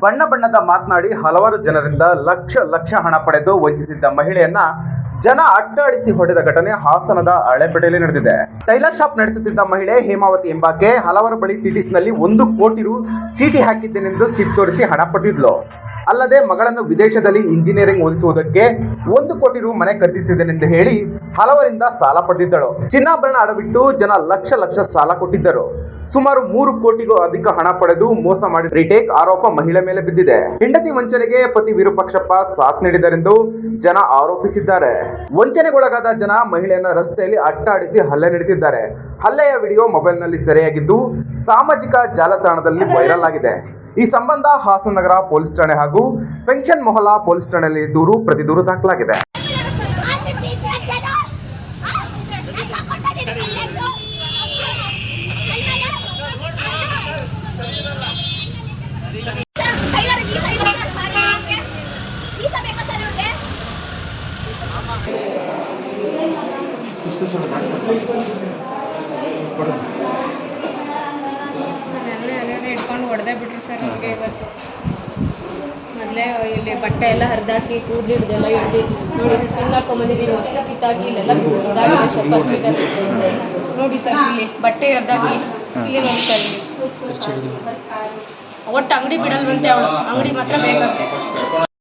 ಬಣ್ಣ ಬಣ್ಣದ ಮಾತನಾಡಿ ಹಲವಾರು ಜನರಿಂದ ಲಕ್ಷ ಲಕ್ಷ ಹಣ ಪಡೆದು ವಂಚಿಸಿದ್ದ ಮಹಿಳೆಯನ್ನ ಜನ ಅಡ್ಡಾಡಿಸಿ ಹೊಡೆದ ಘಟನೆ ಹಾಸನದ ಹಳೆಪೇಟೆಯಲ್ಲಿ ನಡೆದಿದೆ. ಟೈಲರ್ ಶಾಪ್ ನಡೆಸುತ್ತಿದ್ದ ಮಹಿಳೆ ಹೇಮಾವತಿ ಎಂಬಾಕೆ ಹಲವರ ಬಳಿ ನಲ್ಲಿ ಒಂದು ಕೋಟಿ ರು ಚೀಟಿ ಹಾಕಿದ್ದೇನೆಂದು ಸ್ಲಿಪ್ ತೋರಿಸಿ ಹಣ ಪಡೆದಿದ್ಲು. ಅಲ್ಲದೆ ಮಗಳನ್ನು ವಿದೇಶದಲ್ಲಿ ಇಂಜಿನಿಯರಿಂಗ್ ಓದಿಸುವುದಕ್ಕೆ ಒಂದು ಕೋಟಿ ರು ಮನೆ ಖರೀದಿಸಿದೆನೆಂದು ಹೇಳಿ ಹಲವರಿಂದ ಸಾಲ ಪಡೆದಿದ್ದಳು. ಚಿನ್ನಾಭರಣ ಅಡವಿಟ್ಟು ಜನ ಲಕ್ಷ ಲಕ್ಷ ಸಾಲ ಕೊಟ್ಟಿದ್ದರು. ಸುಮಾರು ಮೂರು ಕೋಟಿಗೂ ಅಧಿಕ ಹಣ ಪಡೆದು ಮೋಸ ಮಾಡಿ ರಿಟೇಕ್ ಆರೋಪ ಮಹಿಳೆ ಮೇಲೆ ಬಿದ್ದಿದೆ. ಹೆಂಡತಿ ವಂಚನೆಗೆ ಪತಿ ವಿರೂಪಾಕ್ಷಪ್ಪ ಸಾಥ್ ನೀಡಿದರೆಂದು ಜನ ಆರೋಪಿಸಿದ್ದಾರೆ. ವಂಚನೆಗೊಳಗಾದ ಜನ ಮಹಿಳೆಯನ್ನ ರಸ್ತೆಯಲ್ಲಿ ಅಟ್ಟಾಡಿಸಿ ಹಲ್ಲೆ ನಡೆಸಿದ್ದಾರೆ. ಹಲ್ಲೆಯ ವಿಡಿಯೋ ಮೊಬೈಲ್ನಲ್ಲಿ ಸೆರೆಯಾಗಿದ್ದು ಸಾಮಾಜಿಕ ಜಾಲತಾಣದಲ್ಲಿ ವೈರಲ್ ಆಗಿದೆ. ಈ ಸಂಬಂಧ ಹಾಸನ ನಗರ ಪೊಲೀಸ್ ಠಾಣೆ ಹಾಗೂ ಪೆನ್ಷನ್ ಮೊಹಲಾ ಪೊಲೀಸ್ ಠಾಣೆಯಲ್ಲಿ ದೂರು ಪ್ರತಿ ದೂರು ದಾಖಲಾಗಿದೆ. ಹೊಡೆದೇ ಬಿಟ್ರಿ ಸರ್ ನನಗೆ ಇವತ್ತು. ಮೊದಲೇ ಇಲ್ಲಿ ಬಟ್ಟೆ ಎಲ್ಲ ಹರಿದಾಕಿ ಕೂದಲು ಹಿಡ್ದೆಲ್ಲ ಹಿಡ್ದು ನೋಡಿ ಸರ್ ಇಲ್ಲ ಹಾಕೊಂಬಂದಿದ್ದೀನಿ ಅಷ್ಟು ಕಿತ್ತಾಕಿ ಇಲ್ಲೆಲ್ಲ ಇದಾಗಿದೆ ಸರ್ ಬರ್ತಿದ್ದಾರೆ ನೋಡಿ ಸರ್ ಇಲ್ಲಿ ಬಟ್ಟೆ ಹರಿದಾಕಿ ಇಲ್ಲಿ ನೋಡಿ ಸರ್ ಇಲ್ಲಿ ಒಟ್ಟು ಅಂಗಡಿ ಬಿಡಲ್ವಂತೆ ಅವಳು. ಅಂಗಡಿ ಮಾತ್ರ ಬೇಕಂತೆ.